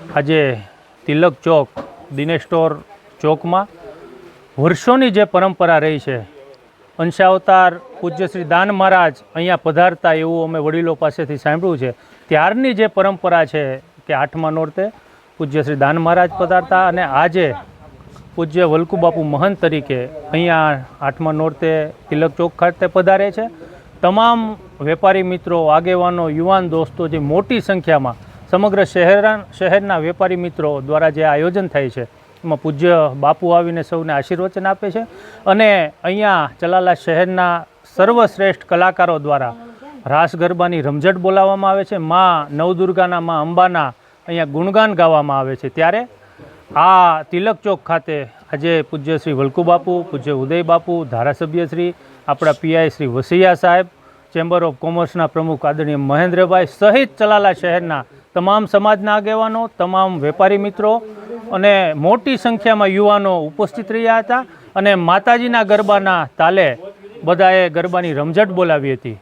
આજે તિલક ચોક, દિનેશ સ્ટોર ચોકમાં વર્ષોની જે પરંપરા રહી છે, અંશાવતાર પૂજ્ય શ્રી દાન મહારાજ અહીંયા પધારતા એવું અમે વડીલો પાસેથી સાંભળ્યું છે. ત્યારની જે પરંપરા છે કે આઠમા નોરતે પૂજ્ય શ્રી દાન મહારાજ પધારતા અને આજે પૂજ્ય વલ્કુ બાપુ મહંત તરીકે અહીંયા આઠમા નોરતે તિલક ચોક ખાતે પધારે છે. તમામ વેપારી મિત્રો, આગેવાનો, યુવાન દોસ્તો જે મોટી સંખ્યામાં સમગ્ર શહેરા શહેરના વેપારી મિત્રો દ્વારા જે આયોજન થાય છે, એમાં પૂજ્ય બાપુ આવીને સૌને આશીર્વચન આપે છે અને અહીંયા ચલાલા શહેરના સર્વશ્રેષ્ઠ કલાકારો દ્વારા રાસ ગરબાની રમઝટ બોલાવવામાં આવે છે. મા નવદુર્ગાના મા અંબાના અહીંયા ગુણગાન ગાવામાં આવે છે. ત્યારે આ તિલક ચોક ખાતે આજે પૂજ્ય શ્રી વલ્કુ બાપુ, પૂજ્ય ઉદય બાપુ, ધારાસભ્ય શ્રી, આપણા પીઆઈ શ્રી વસૈયા સાહેબ, ચેમ્બર ઓફ કોમર્સના પ્રમુખ આદરણીય મહેન્દ્રભાઈ સહિત ચલાલા શહેરના તમામ સમાજના આગેવાનો, તમામ વેપારી મિત્રો અને મોટી સંખ્યામાં યુવાનો ઉપસ્થિત રહ્યા હતા અને માતાજીના ગરબાના તાલે બધાએ ગરબાની રમઝટ બોલાવી હતી.